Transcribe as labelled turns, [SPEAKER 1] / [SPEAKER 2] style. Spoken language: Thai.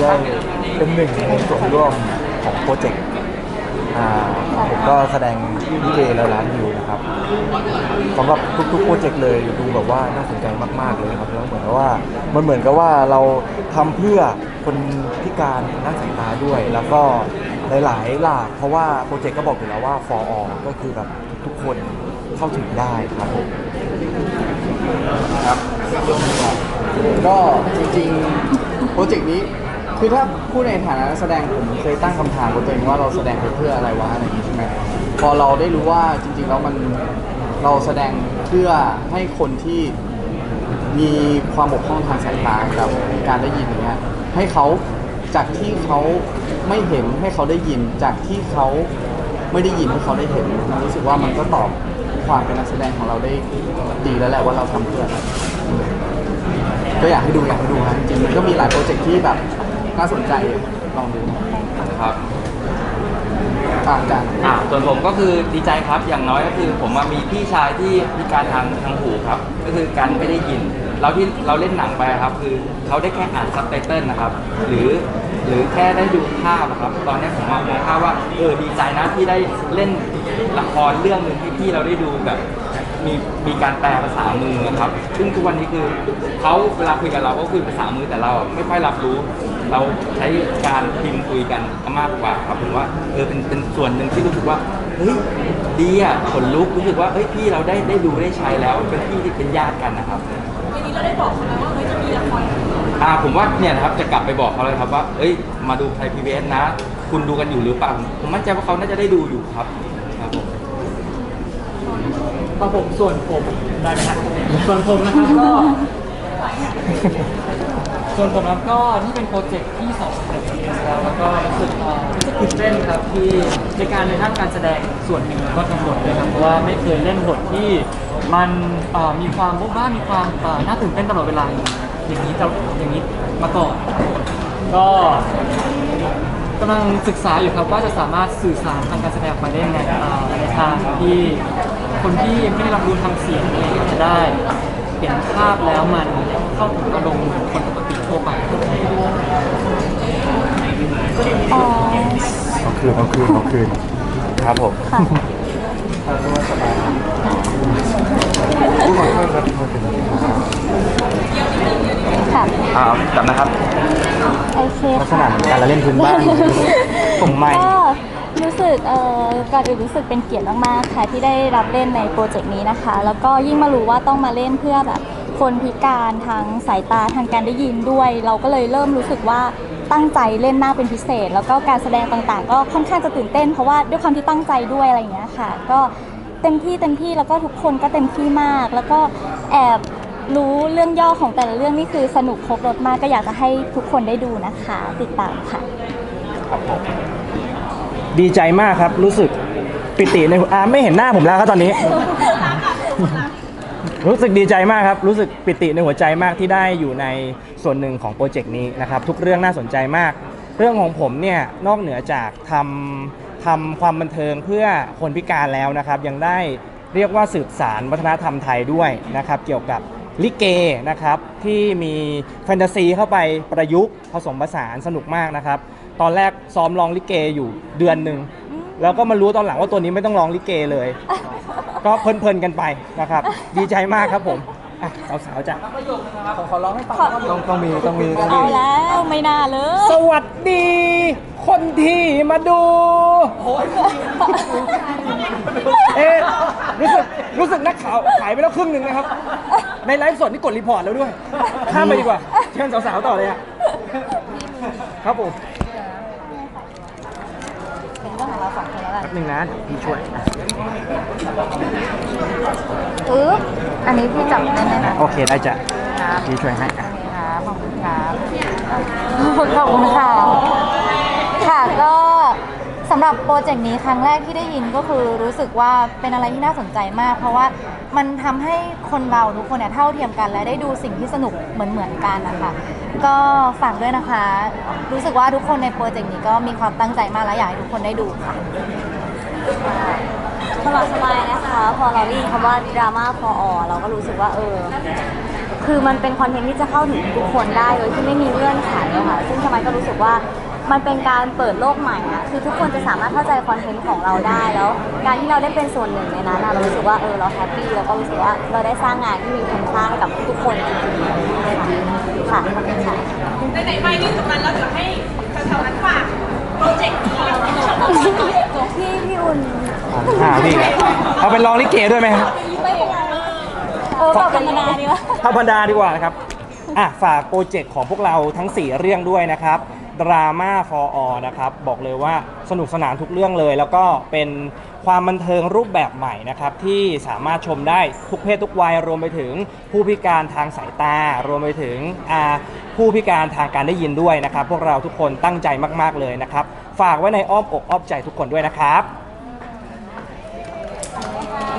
[SPEAKER 1] ได้เป็นหนึ่งในส่วนร่วมของโปรเจกต์อ่าผมก็แสดงลิเกแล้วล้านวิวนะครับสำหรับทุกๆโปรเจกต์เลยดูแบบว่าน่าสนใจมากๆเลยครับแล้วเหมือนกับว่ามันเหมือนกับว่าเราทำเพื่อคนพิการด้านสายตาด้วย แล้วก็หลายๆหลากเพราะว่าโปรเจกต์ก็บอกอยู่แล้วว่า for all ก็คือแบบทุกคนเข้าถึงได้ครับผม
[SPEAKER 2] ก็จริงๆ โปรเจกต์นี้ คือถ้าพูดในฐานะนักแสดงผมเคยตั้งคำถามกับตัวเองว่าเราแสดงไปเพื่ออะไรวะอะไรอย่างนี้ใช่ไหมพอเราได้รู้ว่าจริงๆแล้วมันเราแสดงเพื่อให้คนที่มีความบกพร่องทางสายตากับการได้ยินอย่างเงี้ยให้เขาจากที่เขาไม่เห็นให้เขาได้ยิน จากที่เขาไม่ได้ยินให้เขาได้เห็นมันรู้สึกว่ามันก็ตอบความเป็นนักแสดงของเราได้ดีแล้วแหละว่าเราทำเพื่ออะไรก็อยากให้ดูอยากให้ดูฮะจริงๆมันก็มีหลายโปรเจกต์ที่แบบ น่าสนใจลองดู
[SPEAKER 3] ครับ
[SPEAKER 2] ต่างกัน
[SPEAKER 3] อ่าส่วนผมก็คือดีใจครับอย่างน้อยก็คือผมมามีพี่ชายที่พิการทางทางหูครับ ก็คือการไม่ได้ยิน เราที่เราเล่นหนังไปครับ คือเขาได้แค่อ่านซับไตเติลนะครับ หรือหรือแค่ได้ดูภาพอะครับ ตอนนี้ผมมามองภาพว่าเออดีใจนะที่ได้เล่นละครเรื่องหนึ่งให้พี่เราได้ดูแบบมีมีการแปลภาษามือนะครับ ซึ่งทุกวันนี้คือเขาเวลาคุยกับเราก็คุยภาษามือแต่เราไม่ค่อยรับรู้ เราใช้การพิมพ์คุยกันมากกว่าครับผมว่าเออเป็นเป็นส่วนหนึ่งที่รู้สึกว่าเฮ้ยดีอะขนลุกรู้สึกว่าเฮ้ยพี่เราได้ได้ดูได้ใช้แล้วเป็นพี่ที่เป็นญาติกันนะครับ
[SPEAKER 4] ทีนี้เราได้บอกเขาไหมว่าเฮ้ยจะมีละคร
[SPEAKER 3] อ่าผมว่าเนี่ยนะครับจะกลับไปบอกเขาเลยครับว่าเอ้ยมาดูไทยพีบีนะ คุณดูกันอยู่หรือเปล่าผมมั่นใจว่าเขาน่าจะได้ดูอยู่ครับครับผม
[SPEAKER 5] ครับผมส่วนผมได้ไหมครับส่วนผมนะครับก็ ส่วนผมนะครับก็นี่เป็นโปรเจกต์ที่สองของผมแล้วแล้วก็รู้สึกเอ่อรู้สึกตื่นเต้นครับที่ในการในด้านการแสดงส่วนหนึ่งแล้วก็ทั้งบทเลยครับเพราะว่าไม่เคยเล่นบทที่มันเอ่อมีความบ้าบ้ามีความเอ่อน่าตื่นเต้นตลอดเวลาอย่างนี้จะอย่างนี้มาก่อนก็กำลังศึกษาอยู่ครับว่าจะสามารถสื่อสารทางการแสดงออกมาได้ยังไงอ่าในทางที่คนที่ไม่ได้รับรู้ทางเสียงเองจะได้เห็นภาพแล้วมันเข้าถึงอารมณ์เหมือนคนปกติทั่วไป
[SPEAKER 6] อ๋อ
[SPEAKER 1] เอา คืนเอาคืนเอาคืนครับผม
[SPEAKER 6] ค่ะ
[SPEAKER 1] ผู้ขอโทษครับโทษที
[SPEAKER 6] ค่ะ
[SPEAKER 3] อ่าจำนะครับ
[SPEAKER 6] โอเค
[SPEAKER 1] ลักษ
[SPEAKER 6] ค่ะ
[SPEAKER 1] ณะเหมือนการละเล่นพื้นบ้านผมไม่
[SPEAKER 6] ก็รู้สึกเอ่อก่อนอื่นรู้สึกเป็นเกียรติมากๆค่ะที่ได้รับเล่นในโปรเจกต์นี้นะคะ แล้วก็ยิ่งมารู้ว่าต้องมาเล่นเพื่อแบบคนพิการทางสายตาทางการได้ยินด้วย เราก็เลยเริ่มรู้สึกว่า ตั้งใจเล่นหน้ากเป็นพิเศษ แล้วก็การแสดงต่างๆ ก็ค่อนข้างจะตื่นเต้น เพราะว่าด้วยความที่ตั้งใจด้วยอะไรอย่างเงี้ยค่ะ ก็เต็มที่เต็มที่แล้วก็ทุกคนก็เต็มที่มาก แล้วก็แอบรู้เรื่องย่อของแต่ละเรื่องนี่คือสนุกครบรถมากก็อยากจะให้ทุกคนได้ดูนะคะ ติดตามค่ะ
[SPEAKER 7] ดีใจมากครับ รู้สึกปิติในอ่าไม่เห็นหน้าผมแล้วครับตอนนี้ รู้สึกดีใจมากครับ รู้สึกปิติในหัวใจมากที่ได้อยู่ในส่วนหนึ่งของโปรเจกต์นี้นะครับ ทุกเรื่องน่าสนใจมาก เรื่องของผมเนี่ยนอกเหนือจากทำทำความบันเทิงเพื่อคนพิการแล้วนะครับ ยังได้เรียกว่าสืบสารวัฒนธรรมไทยด้วยนะครับ เกี่ยวกับลิเกนะครับที่มีแฟนตาซีเข้าไปประยุกต์ผสมผสานสนุกมากนะครับ ตอนแรกซ้อมร้องลิเกอยู่เดือนหนึ่งแล้วก็มารู้ตอนหลังว่าตัวนี้ไม่ต้องร้องลิเกเลย ก็เพลินๆกันไปนะครับ ดีใจมากครับผมอะสาวๆจ้ะ
[SPEAKER 2] ขอขอร้องให้ฟังครับ
[SPEAKER 1] ต้องต้องมีต้องมีต้อง
[SPEAKER 6] เอา
[SPEAKER 1] มี
[SPEAKER 6] แล้วไม่น่าเลย
[SPEAKER 7] สวัสดี คนที่มาดู เอ๊ะรู้สึกรู้สึกนักข่าวขายไปแล้วครึ่งหนึ่งนะครับ ในไลฟ์สดนี่กดรีพอร์ตแล้วด้วย ข้ามไปดีกว่า เชิญสาวๆต่อเลยอะครับผม
[SPEAKER 6] เป็นเรื่องของเราสองคนแล้วกัน
[SPEAKER 7] แป๊บหนึงนะเดี๋ยวพี่ช่วยอะ
[SPEAKER 6] ปึ๊บอันนี้พี่จับได้ไหมคะ
[SPEAKER 7] โอเคได้จ้ะ
[SPEAKER 6] ครับ
[SPEAKER 7] พี่ช่วยให้อะ
[SPEAKER 6] ครับขอบคุณครับขอบคุณค่ะค่ะก็สำหรับโปรเจกต์นี้ครั้งแรกที่ได้ยินก็คือรู้สึกว่าเป็นอะไรที่น่าสนใจมาก เพราะว่ามันทำให้คนเราทุกคนเนี่ยเท่าเทียมกันและได้ดูสิ่งที่สนุกเหมือนเหมือนๆกันนะคะก็ฝากด้วยนะคะ รู้สึกว่าทุกคนในโปรเจกต์นี้ก็มีความตั้งใจมากและอยากให้ทุกคนได้ดูค่ะ
[SPEAKER 8] สบายสบายนะคะ พอเราได้ยินคำว่าดราม่าพออเราก็รู้สึกว่าเออ คือมันเป็นคอนเทนต์ที่จะเข้าถึงทุกคนได้โดยที่ไม่มีเงื่อนไขอะค่ะ ซึ่งสมัยก็รู้สึกว่ามันเป็นการเปิดโลกใหม่อะคือทุกคนจะสามารถเข้าใจคอนเทนต์ของเราได้ แล้วการที่เราได้เป็นส่วนหนึ่งในนั้นอะเรารู้สึกว่าเออเราแฮปปี้แล้วก็รู้สึกว่าเราได้สร้างงานที่มีคุณค่าให้กับทุกๆคนจริงๆค่ะขอบคุณค่ะ
[SPEAKER 4] ไหนๆไปนี่ตรงนั้นแล้วเดี๋ยวให้แถวๆนั้นฝากโปรเจกต์นี้
[SPEAKER 8] พี่พี่อุ่น
[SPEAKER 7] อ่าพี่เอาเป็นรองลิเกด้วยไหมครับ
[SPEAKER 8] ไม่เป็นไรเออแบบธรรมดาดีวะ
[SPEAKER 7] ธรรมดาดีกว่านะครับอะฝากโปรเจกต์ของพวกเราทั้ง 4 เรื่องด้วยนะครับดราม่า for all นะครับ บอกเลยว่าสนุกสนานทุกเรื่องเลย แล้วก็เป็นความบันเทิงรูปแบบใหม่นะครับ ที่สามารถชมได้ทุกเพศทุกวัย รวมไปถึงผู้พิการทางสายตา รวมไปถึงอ่าผู้พิการทางการได้ยินด้วยนะครับ พวกเราทุกคนตั้งใจมาก ๆเลยนะครับ ฝากไว้ในอ้อมอกอ้อมใจทุกคนด้วยนะครับ